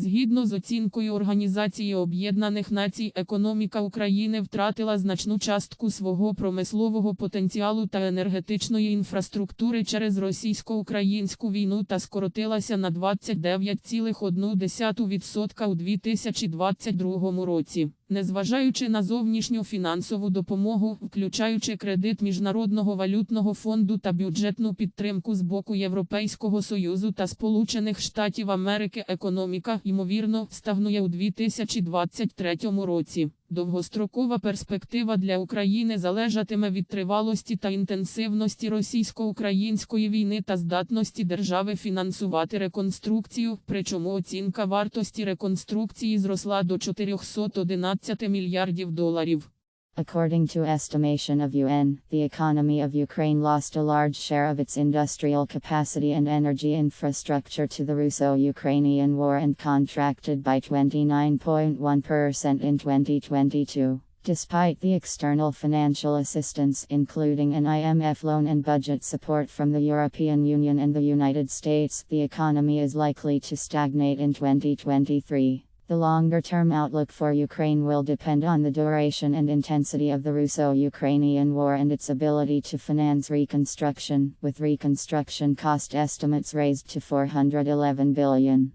Згідно з оцінкою Організації Об'єднаних Націй, економіка України втратила значну частку свого промислового потенціалу та енергетичної інфраструктури через російсько-українську війну та скоротилася на 29,1% у 2022 році. Незважаючи на зовнішню фінансову допомогу, включаючи кредит Міжнародного валютного фонду та бюджетну підтримку з боку Європейського Союзу та Сполучених Штатів Америки, економіка, ймовірно, стагнує у 2023 році. Довгострокова перспектива для України залежатиме від тривалості та інтенсивності російсько-української війни та здатності держави фінансувати реконструкцію, причому оцінка вартості реконструкції зросла до 411 мільярдів доларів. According to estimation of UN, the economy of Ukraine lost a large share of its industrial capacity and energy infrastructure to the Russo Ukrainian War and contracted by 29.1% in 2022. Despite the external financial assistance, including an IMF loan and budget support from the European Union and the United States, the economy is likely to stagnate in 2023. The longer term outlook for Ukraine will depend on the duration and intensity of the Russo Ukrainian War and its ability to finance reconstruction, with reconstruction cost estimates raised to 411 billion.